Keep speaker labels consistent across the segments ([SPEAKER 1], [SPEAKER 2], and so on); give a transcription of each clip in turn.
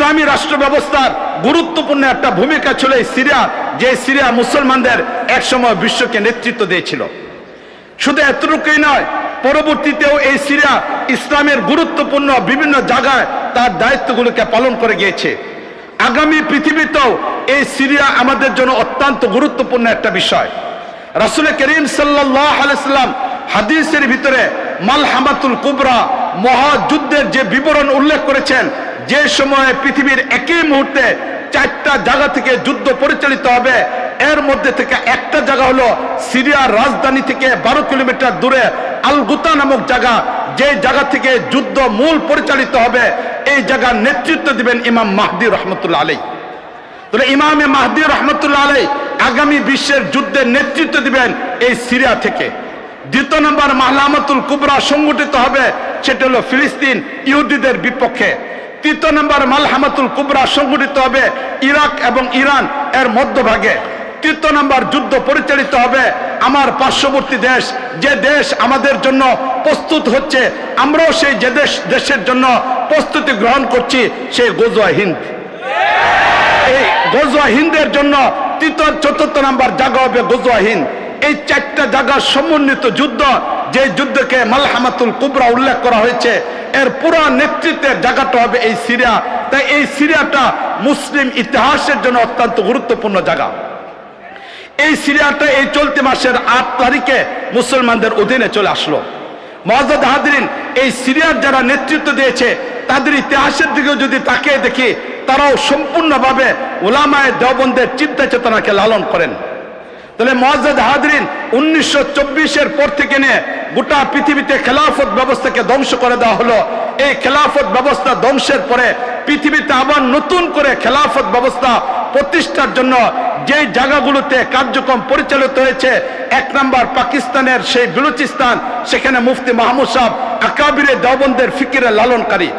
[SPEAKER 1] ইসলামী রাষ্ট্র ব্যবস্থার গুরুত্বপূর্ণ একটা ভূমিকা ছিল এই সিরিয়া, যে সিরিয়া মুসলমানদের একসময় বিশ্বকে নেতৃত্ব দিয়েছিল। শুধু এতটুকুই নয়, পরবর্তীতেও এই সিরিয়া ইসলামের গুরুত্বপূর্ণ বিভিন্ন জায়গায় তার দায়িত্বগুলোকে পালন করে গিয়েছে। আগামী পৃথিবীতেও এই সিরিয়া আমাদের জন্য অত্যন্ত গুরুত্বপূর্ণ একটা বিষয়। রাসুল করিম আলাইসাল্লাম হাদিসের ভিতরে মালহামাতুল কুবরা মহাযুদ্ধের যে বিবরণ উল্লেখ করেছেন যে সময়ে পৃথিবীর একই মুহূর্তে চারটা জায়গা থেকে যুদ্ধ পরিচালিত হবে, এর মধ্যে থেকে একটা জায়গা হলো সিরিয়ার রাজধানী থেকে বারো কিলোমিটার দূরে আলগুতা নামক জায়গা, যে জায়গা থেকে যুদ্ধ মূল পরিচালিত হবে। এই জায়গার নেতৃত্ব দিবেন ইমাম মাহদি রহমতুল্লাহ আলাই তাহলে ইমামে মাহদি রহমতুল্লাহ আলাই আগামী বিশ্বের যুদ্ধের নেতৃত্ব দিবেন এই সিরিয়া থেকে। দ্বিতীয় নম্বর মাহলামতুল কুবরা সংগঠিত হবে, সেটা হলো ফিলিস্তিন ইহুদিদের বিপক্ষে। তৃতীয় নম্বর মালহামাতুল কুবরা সংগঠিত হবে ইরাক এবং ইরান এর মধ্যভাগে। তৃতীয় নম্বর যুদ্ধ পরিচালিত হবে আমার পার্শ্ববর্তী দেশ। যে দেশ আমাদের জন্য প্রস্তুত হচ্ছে, আমরাও সেই যে দেশ, দেশের জন্য প্রস্তুতি গ্রহণ করছি সেই গোজোয়া হিন্দ। এই গোজোয়া হিন্দের জন্য তৃতীয়, চতুর্থ নাম্বার জায়গা হবে গোজোয়া হিন্দ। এই চারটা জায়গার সমন্বিত যুদ্ধ, যে যুদ্ধকে মালহামাতুল কুবরা উল্লেখ করা হয়েছে, এর পুরো নেতৃত্বের জায়গাটা হবে এই সিরিয়া। তাই এই সিরিয়াটা মুসলিম ইতিহাসের জন্য অত্যন্ত গুরুত্বপূর্ণ জায়গা। এই সিরিয়াটা এই চলতি মাসের আট তারিখে মুসলমানদের অধীনে চলে আসলো। মহাজাদ হাদিন এই সিরিয়ার যারা নেতৃত্ব দিয়েছে, তাদের ইতিহাসের দিকেও যদি তাকিয়ে দেখি, তারাও সম্পূর্ণভাবে ওলামায় দেওবন্দের চিন্তা চেতনাকে লালন করেন। তাহলে মহাজাদ হাদরিন উনিশশো চব্বিশের পর থেকে নিয়ে গোটা পৃথিবীতে খেলাফত ব্যবস্থাকে ধ্বংস করে দেওয়া হলো। এই খেলাফত ব্যবস্থা ধ্বংসের পরে পৃথিবীতে আবার নতুন করে খেলাফত ব্যবস্থা প্রতিষ্ঠার জন্য যে জায়গাগুলোতে কার্যক্রম পরিচালিত হয়েছে, এক নম্বর পাকিস্তানের সেই বেলুচিস্তান, সেখানে মুফতি মাহমুদ সাহেব আকাবিরে দেওবন্দের ফিকিরে লালনকারী।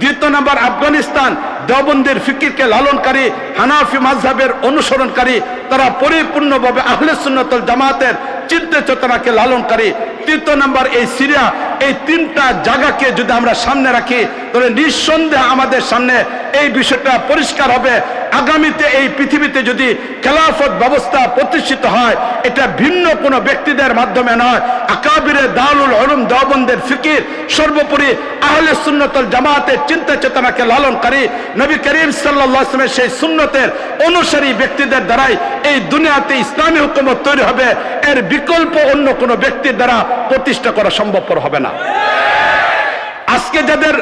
[SPEAKER 1] দ্বিতীয় নম্বর আফগানিস্তান, দেওবন্দের ফিকিরকে লালনকারী, হানাফি মাঝহের অনুসরণকারী, তারা পরিপূর্ণভাবে আহলে সুন্নতল জামাতের চিন্তা চেতনাকে লালনকারী। তৃতীয় নম্বর এই সিরিয়া, এই তিনটা জায়গাকে যদি আমরা সামনে রাখি, তাহলে নিঃসন্দেহে আমাদের সামনে এই বিষয়টা পরিষ্কার হবে। আগামীতে এই পৃথিবীতে যদি খেলাফত ব্যবস্থা প্রতিষ্ঠিত হয়, এটা ভিন্ন কোনো ব্যক্তিদের মাধ্যমে নয়। আকাবিরে দারুল হরুম দেওবন্দের ফিকির, সর্বোপরি আহলে সুন্নতল জামাতের চিন্তা চেতনাকে লালনকারী নবী করিম সাল্লামের সেই সুন্নতের অনুসারী ব্যক্তিদের দ্বারাই এই দুনিয়াতে ইসলামী হুকুমত তৈরি হবে। এর বিকল্প অন্য কোনো ব্যক্তির দ্বারা প্রতিষ্ঠা করা সম্ভবপর হবে না। আজকে যাদের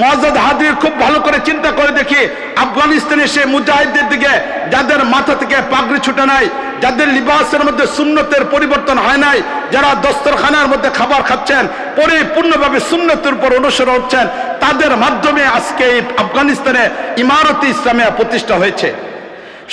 [SPEAKER 1] মজাদ হাদির খুব ভালো করে চিন্তা করে দেখি, আফগানিস্তানে সে মুজাহিদদের দিকে, যাদের মাথা থেকে পাগড়ি ছুটে নাই, যাদের লিবাসের মধ্যে সুন্নতের পরিবর্তন হয় নাই, যারা দস্তরখানার মধ্যে খাবার খাচ্ছেন, পরিপূর্ণভাবে সুন্নতের উপর অনুসরণ হচ্ছেন, তাদের মাধ্যমে আজকে এই আফগানিস্তানে ইমারতি ইসলামিয়া প্রতিষ্ঠা হয়েছে।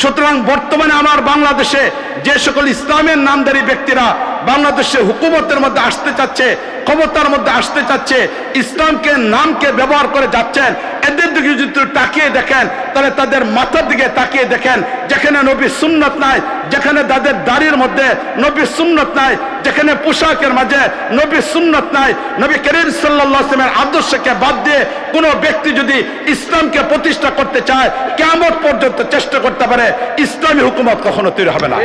[SPEAKER 1] সুতরাং বর্তমানে আমার বাংলাদেশে যে সকল ইসলামের নামধারী ব্যক্তিরা বাংলাদেশে হুকুমতের মধ্যে আসতে চাচ্ছে, ক্ষমতার মধ্যে আসতে চাচ্ছে, ইসলামকে, নামকে ব্যবহার করে যাচ্ছেন। এদের দিকে যদি তাকিয়ে দেখেন, তাহলে তাদের মাথার দিকে তাকিয়ে দেখেন, যেখানে নবী সুন্নত নাই, যেখানে তাদের দাড়ির মধ্যে নবী সুন্নত নাই, যেখানে পোশাকের মাঝে নবী সুন্নত নাই। নবী করিম সাল্লামের আদর্শকে বাদ দিয়ে কোনো ব্যক্তি যদি ইসলামকে প্রতিষ্ঠা করতে চায় কেমন পর্যন্ত চেষ্টা করতে পারে, ইসলামী হুকুমত কখনো তৈরি হবে না।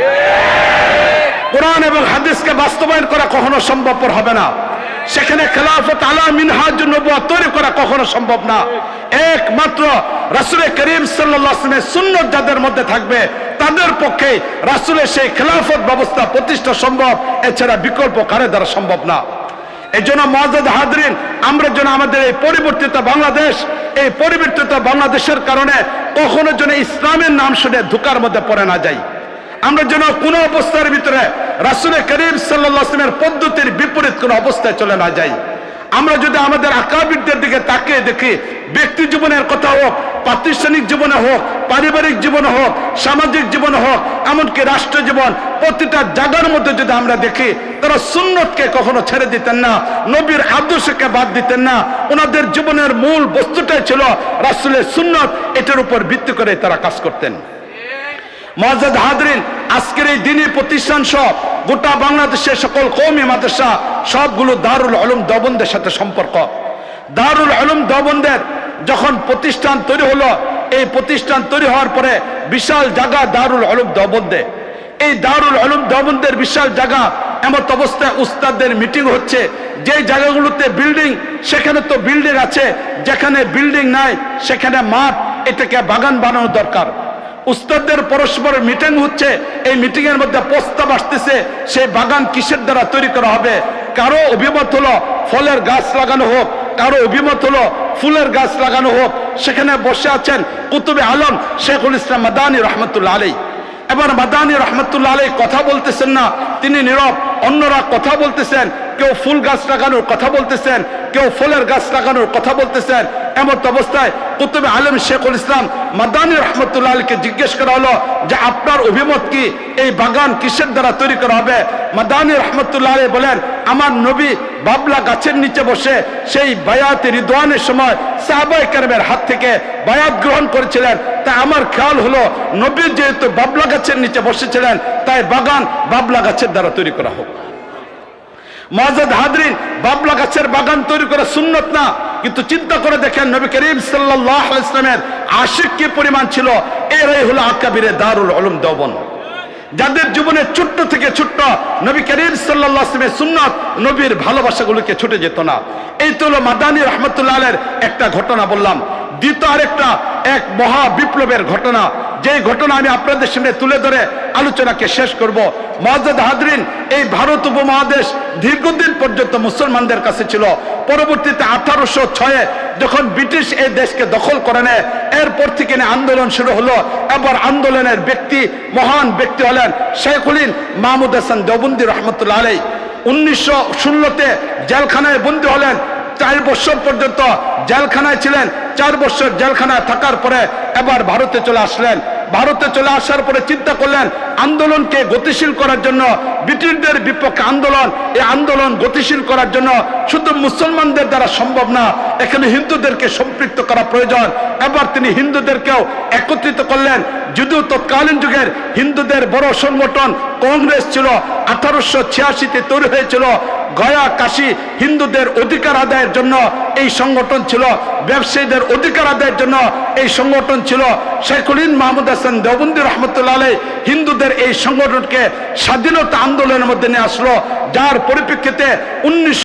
[SPEAKER 1] কোরআন এবং হাদিসকে বাস্তবায়ন করা কখনো সম্ভবপর হবে না। সেখানে খেলাফত আলা মিনহাজ নবুয়া তৈরি করা কখনো সম্ভব না। একমাত্র রাসুলের করিম সাল্লামের সুন্নত যাদের মধ্যে থাকবে, তাদের পক্ষে রাসুলের সেই খেলাফত ব্যবস্থা প্রতিষ্ঠা সম্ভব, এছাড়া বিকল্প কারে দ্বারা সম্ভব না। এই জন্য মজাদ হাদরিন আমরা যেন আমাদের এই পরিবর্তিত বাংলাদেশ, এই পরিবর্তিত বাংলাদেশের কারণে কখনো যেন ইসলামের নাম শুনে ধোকার মধ্যে পড়ে না যাই। আমরা যেন কোনো অবস্থার ভিতরে রাসুলের করিম সাল্লামের পদ্ধতির বিপরীত কোনো অবস্থায় চলে না যাই। আমরা যদি আমাদের আকাবিরদের দিকে তাকিয়ে দেখি, ব্যক্তি জীবনের কথা হোক, প্রাতিষ্ঠানিক জীবনে হোক, পারিবারিক জীবনে হোক, সামাজিক জীবনে হোক, এমনকি রাষ্ট্র জীবন, প্রতিটা জায়গার মধ্যে যদি আমরা দেখি, তারা সুন্নতকে কখনো ছেড়ে দিতেন না, নবীর আদর্শকে বাদ দিতেন না, ওনাদের জীবনের মূল বস্তুটাই ছিল রাসুলের সুন্নত, এটার উপর ভিত্তি করে তারা কাজ করতেন। মহাজাদ হাদরিন আজকের এই দিনী প্রতিষ্ঠান সব গোটা বাংলাদেশের সকল কৌমি মাদ্রাসা সবগুলো দারুল আলম দবন্দের সাথে সম্পর্ক। দারুল আলম দবন্দের যখন প্রতিষ্ঠান তৈরি হলো, এই প্রতিষ্ঠান তৈরি হওয়ার পরে বিশাল জায়গা দারুল অলুম দেওবন্দে এই দারুল অলুম দেওবন্দের বিশাল জায়গা এমত অবস্থায় উস্তাদদের মিটিং হচ্ছে। যে জায়গাগুলোতে বিল্ডিং, সেখানে তো বিল্ডিং আছে, যেখানে বিল্ডিং নাই, সেখানে মাঠ, এটাকে বাগান বানানো দরকার। উস্তাদদের পরস্পর মিটিং হচ্ছে, এই মিটিং এর মধ্যে প্রস্তাব আসতেছে, সেই বাগান কিসের দ্বারা তৈরি করা হবে? কারও অভিমত হলো ফলের গাছ লাগানো হোক, কারও অভিমত হলো ফুলের গাছ লাগানো হোক। সেখানে বসে আছেন কুতুবে আলম শেখুল ইসলাম মাদানী রহমতুল্লাহ আলী এবার মাদানী রহমতুল্লাহ আলী কথা বলতেছেন না, তিনি নীরব, অন্যরা কথা বলতেছেন, কেউ ফুল গাছ লাগানোর কথা বলতেছেন, কেউ ফলের গাছ লাগানোর কথা বলতেছেন। এমত অবস্থায় কুতুবে আলম শেখুল ইসলাম মাদানী রহমতুল্লাহ আলীকে জিজ্ঞেস করা হলো যে আপনার অভিমত কি? এই বাগান কিসের দ্বারা তৈরি করা হবে? মাদানী রহমতুল্লাহ আলী বলেন, আমার নবী বাবলা গাছের নিচে বসে সেই বায়াতে রিদওয়ানের সময় সাহাবাই কারমের হাত থেকে বায়াত গ্রহণ করেছিলেন। তাই আমার খেয়াল হলো, নবী যেহেতু বাবলা গাছের নিচে বসেছিলেন, তাই বাগান বাবলা গাছের দ্বারা তৈরি করা হোক। মজাদ হাদরিন বাবলা গাছের বাগান তৈরি করা সুন্নত না, কিন্তু চিন্তা করে দেখেন নবী করিম সাল্লাহ ইসলামের আশিক কি পরিমাণ ছিল? এরাই হলো আকাবিরে দারুল আলম দেওবন। যাদের জীবনে ছোট্ট থেকে ছোট্ট নবী করিম সাল্লাহ সুন্নত নবীর ভালোবাসাগুলোকে ছুটে যেত না। এই তো হলো মাদানী রহমতুল্লাহ একটা ঘটনা বললাম। দ্বিতীয় আরেকটা এক মহা বিপ্লবের ঘটনা। যে ঘটনা আমি আপনাদের সামনে তুলে ধরে আলোচনাকে শেষ করব। মহাজাদ হাদরিন এই ভারত উপমহাদেশ দীর্ঘদিন পর্যন্ত মুসলমানদের কাছে ছিল। পরবর্তীতে আঠারোশো ছয়ে যখন ব্রিটিশ এই দেশকে দখল করে নেয়, এরপর থেকে আন্দোলন শুরু হলো। এবার আন্দোলনের ব্যক্তি, মহান ব্যক্তি হলেন শেখুলিন মাহমুদ হাসান দেওবন্দি রহমতুল্লাহ আলাই উনিশশো ষোলোতে জেলখানায় বন্দী হলেন। চার বছর পর্যন্ত জেলখানায় ছিলেন। চার বছর জেলখানায় থাকার পরে এবার ভারতে চলে আসলেন। ভারতে চলে আসার পরে চিন্তা করলেন আন্দোলনকে গতিশীল করার জন্য, ব্রিটিশদের বিপক্ষে আন্দোলন, এই আন্দোলন গতিশীল করার জন্য শুধু মুসলমানদের দ্বারা সম্ভব না, এখানে হিন্দুদেরকে সম্পৃক্ত করা প্রয়োজন। এবার তিনি হিন্দুদেরকেও একত্রিত করলেন। যদিও তৎকালীন যুগের হিন্দুদের বড় সংগঠন কংগ্রেস ছিল, আঠারোশো ছিয়াশিতে তৈরি হয়েছিল। গয়া, কাশি হিন্দুদের অধিকার আদায়ের জন্য এই সংগঠন ছিল। ব্যবসায়ীদের অধিকার আদায়ের জন্য এই সংগঠন ছিল। শেখুলিন মাহমুদ হাসান দেওবন্দি রহমতুল্লাহ আলাই হিন্দুদের এই সংগঠনকে স্বাধীনতা আন্দোলনের মধ্যে নিয়ে আসলো যার পরিপ্রেক্ষিতে উনিশশো